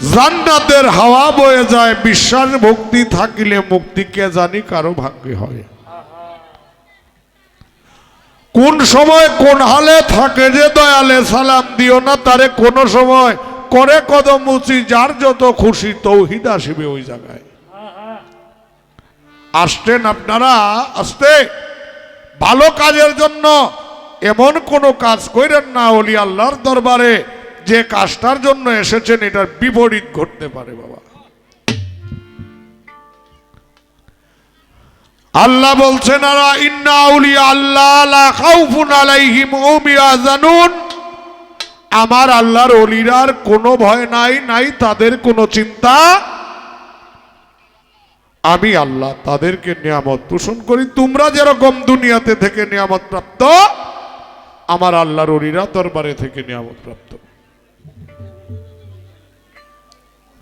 জান্নাতের হাওয়া বয়ে যায়, বিশ্বাস ভক্তি থাকিলে মুক্তি কে জানি কারও ভাগ্যে হয়। কোন সময় কোন হালে থাকে যে দয়ালে সালাম দিও না, তারে কোন সময় করে কদম উচি, যার যত খুশি তৌহিদ আসিবে ওই জায়গায়। আসতেন আপনারা, আসতে। ভালো কাজের জন্য এমন কোনো কাজ করেন না অলি আল্লাহর দরবারে। যে কাজটার জন্য এসেছেন, এটার বিপরীত ঘটতে পারে, বাবা। আল্লাহ বলছেন আমার আল্লাহর অলিরার কোনো ভয় নাই নাই তাদের কোনো চিন্তা। আমি আল্লাহ তাদেরকে নিয়ামত পোষণ করি। তোমরা যেরকম দুনিয়াতে থেকে নিয়ামত প্রাপ্ত, আমার আল্লাহর অলিরা দরবারে থেকে নিয়ামত প্রাপ্ত।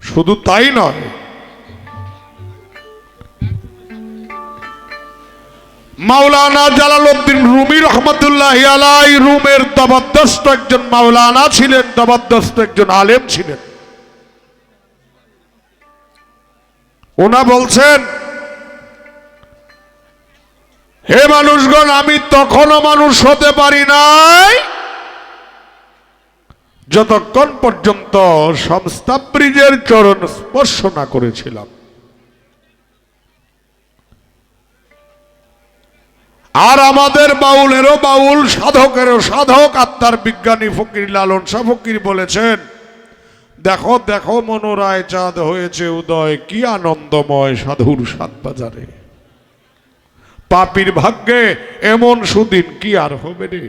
শুধু তাই নয়, মাওলানা জালালউদ্দিন রুমি রহমতুল্লাহ আলাই রুমের জবরদস্ত একজন মাওলানা ছিলেন, জবরদস্ত একজন আলেম ছিলেন। ওনা বলছেন, হে মানুষগণ, আমি তখনও মানুষ হতে পারি নাই যতক্ষণ পর্যন্ত সংস্থা ব্রিজের চরণ স্পর্শ না করেছিলাম। আর আমাদের বাউলেরও বাউল, সাধকেরও সাধক, আত্মার বিজ্ঞানী ফকির লালন শাহ ফকির বলেছেন, দেখো দেখো, মনোরায় চাঁদ হয়েছে উদয়, কি আনন্দময় সাধুর সাত বাজারে পাপির ভাগ্যে এমন সুদিন কি আর হবে রে?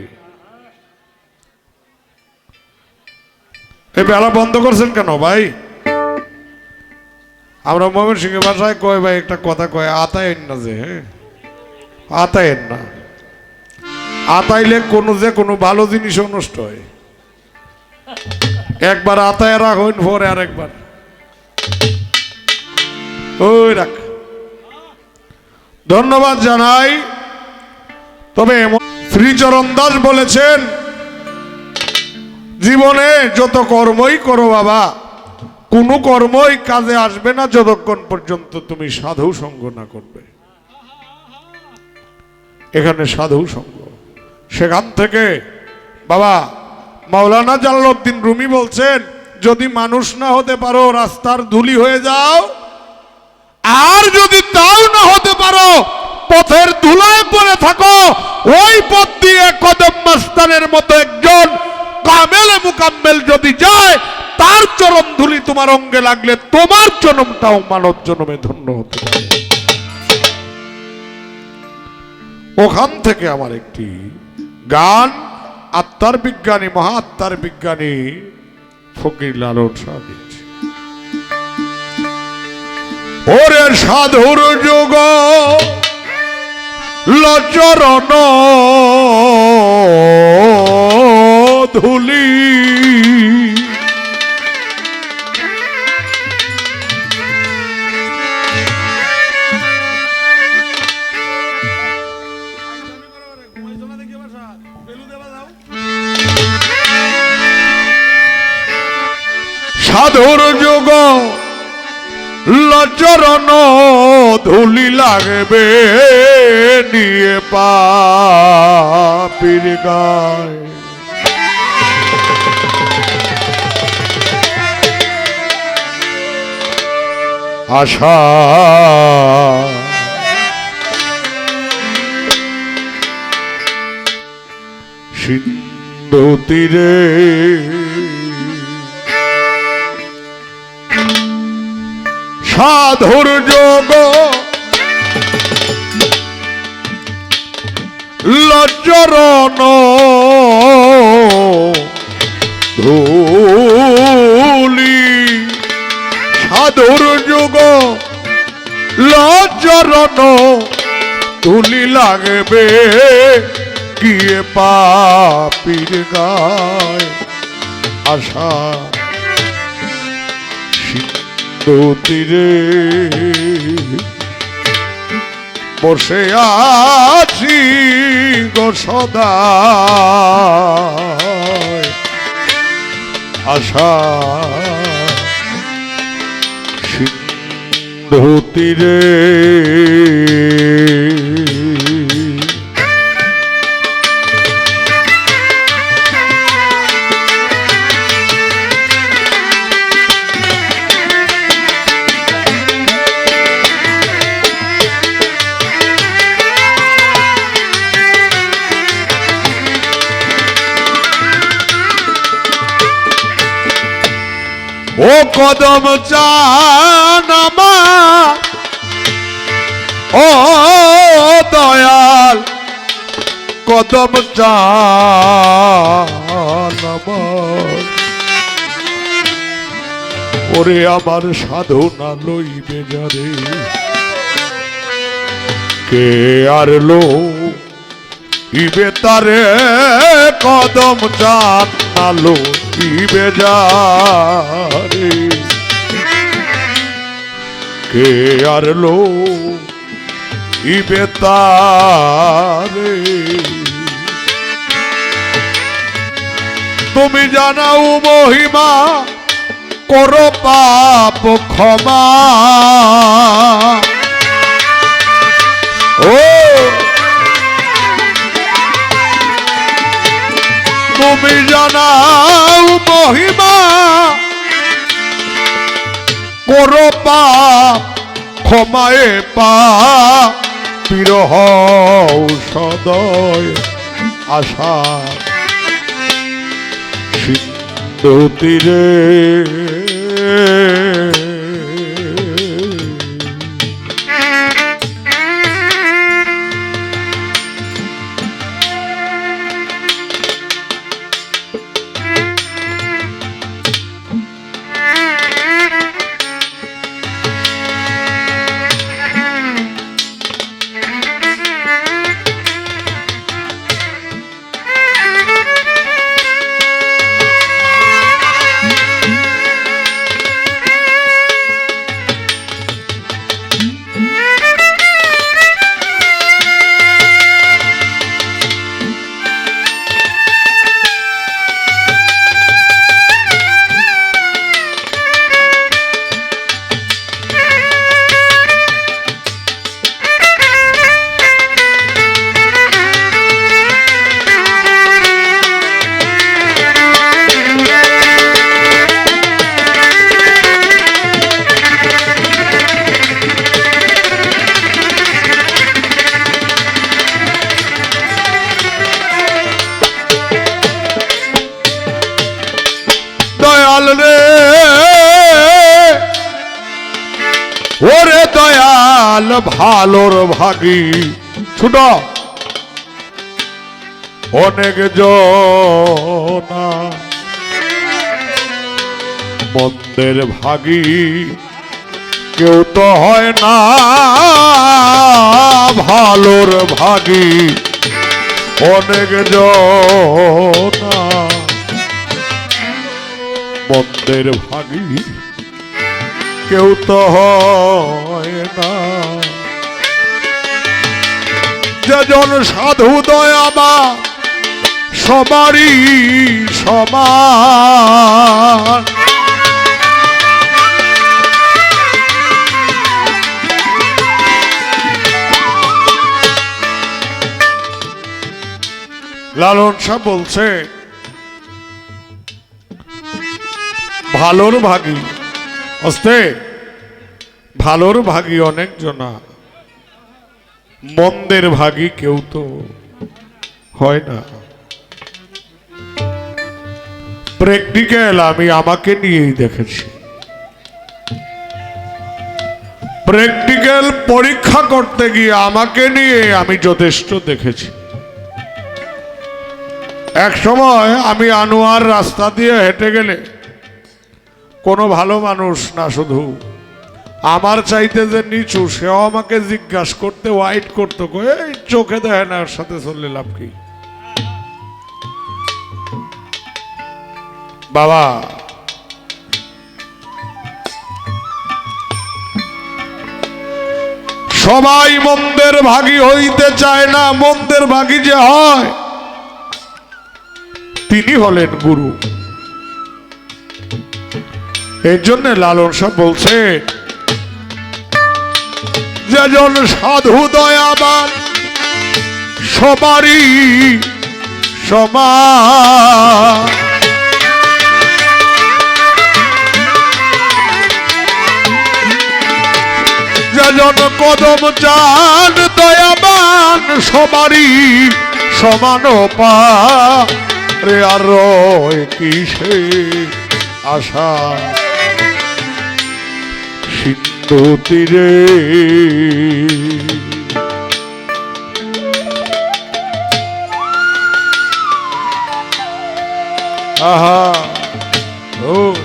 এই বেলা বন্ধ করছেন কেন ভাই? আমরা ময়মন সিংহ ভাষায় কয় ভাই, একটা কথা কয়, আতায়েন না যে হ্যাঁ? আতায়েন না। আতাইলে কোনো যে কোনো ভালো জিনিসও নষ্ট হয়। একবার আতায় রাখুন, পরে আর একবার ওই রাখ। ধন্যবাদ জানাই। তবে শ্রীচরণ দাস বলেছেন জীবনে যত কর্মই করো বাবা, কোনো কর্মই কাজে আসবে না যতক্ষণ পর্যন্ত তুমি সাধু সঙ্গ না করবে। এখানে সাধু সঙ্গ। সেখান থেকে বাবা, মাওলানা জালালউদ্দিন রুমি বলছেন, যদি মানুষ না হতে পারো, রাস্তার ধুলি হয়ে যাও, আর যদি তাও না হতে পারো, পথের ধুলায় পড়ে থাকো, ওই পথ দিয়ে কদম মাস্তানের মতো একজন কামেল মুকাম্মেল যদি যায়, তার চরম ধুলি তোমার অঙ্গে লাগলে তোমার জনমটাও মানব জনমে ধন্য হতে পারে। ওখান থেকে আমার একটি গান, আত্মার বিজ্ঞানী মহা আত্মার বিজ্ঞানী ফকির লালন ওরে সাধুর যুগ লচরণ ধুলি। সাধুর যুগ লচরণ ধুলি লাগবে নিয়ে পাপির গায়। আশা। সিন্ধু তীরে সাধুর যোগ লজ্জরণ ধুলি সাধুর যুগ, লজ্জরণ তুলি লাগবে, গিয়ে পাপির গায় আশা সিন্ধু তীরে। বসে আছি গো সদা সিন্ধু তীরে কদম চানামা ও দয়াল, কদম চানামা ওরে আমার সাধনা লইবে যারে। কে আর লো ইবে তারে কদম জানালো ইবে যারে। কে আর লো ইবে তারে? তুমি জানাও মহিমা, করো পাপ ক্ষমা। ও তুমি জানাও মহিমা। করো পা ক্ষমায়ে পা বিরহ সদয় আশা। সিন্ধু তীরে দয়াল ভালোর ভাগি। ছুট। অনেক জনা। মন্দের ভাগী কেউ তো হয় না। ভালোর ভাগী অনেক জনা। মন্দের ভাগী কেউ তো হয় না। যেজন সাধু দয়ামা সবারই সমান। লালন সাহ বলছে ভালোর ভাগী। অস্তে, ভালোর ভাগী অনেক জনা, মন্দের ভাগী কেউ তো হয় না। প্র্যাকটিক্যাল আমি আমাকে নিয়েই দেখেছি। প্র্যাকটিক্যাল পরীক্ষা করতে গিয়ে আমাকে নিয়ে আমি যথেষ্ট দেখেছি। এক সময় আমি আনোয়ার রাস্তা দিয়ে হেঁটে গেলে কোনো ভালো মানুষ না শুধু। আমার চাইতে যে নিচু, সেও আমাকে জিজ্ঞাসা করতে ওয়াইট করতো এই চোখে দেয় না ওর সাথে চললে লাভ কি? বাবা, সবাই মন্দের ভাগী হইতে চায় না, মন্দের ভাগী যে হয়, তিনি হলেন গুরু। এই জন্য লালন সাহ বলছে। যেজন সাধু দয়াবান, সবারই সমান। যেজন কদম চান, দয়াবান, সবারই সমান পা রে আর কিসে আশা? সিন্ধু তীরে। আহা। ও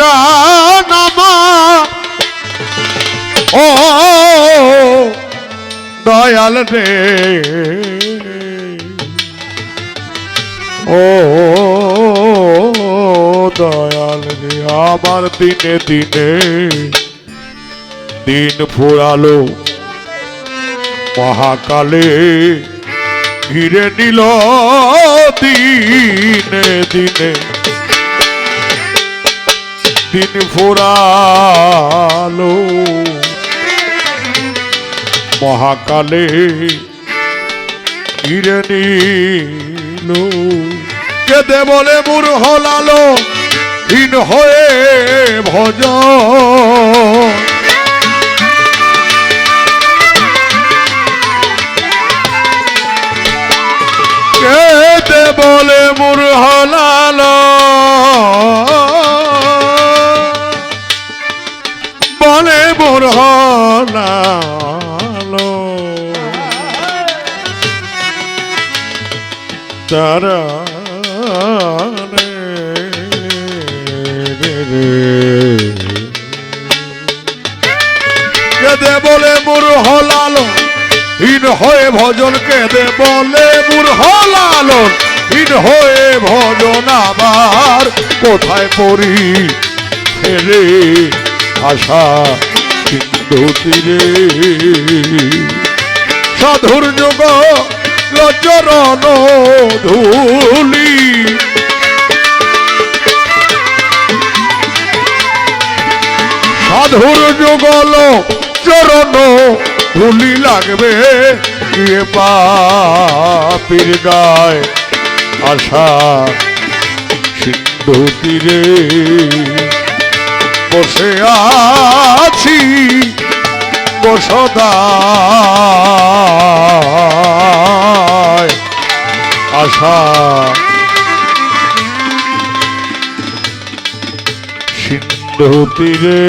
আমার ও দয়াল রে। ও দয়াল রে, আমার দিনে দিনে দিন ফুরালো। মহাকালে ঘিরে নিল দিনে দিনে। দিন ফুরালো। মহাকালে ঘিরে নিল। কেদে বলে মুর হলালো হীন হয়ে ভজ। কেদে বলে মুর হলালো তারা কেদে বলে মোর হলালো হীন হয়ে ভজন কেদে বলে মোর হলালো হীন হয়ে ভজন আবার কোথায় পড়ি ফেরে আশা সিন্ধু সাধুর যুগ লচরণ ধুলি। সাধুর যুগল চরণ ধুলি লাগবে গিয়ে পাপির গায়? আশা সিন্ধু তীরে বসে আছি। বসদায় আশা। সিন্ধু তীরে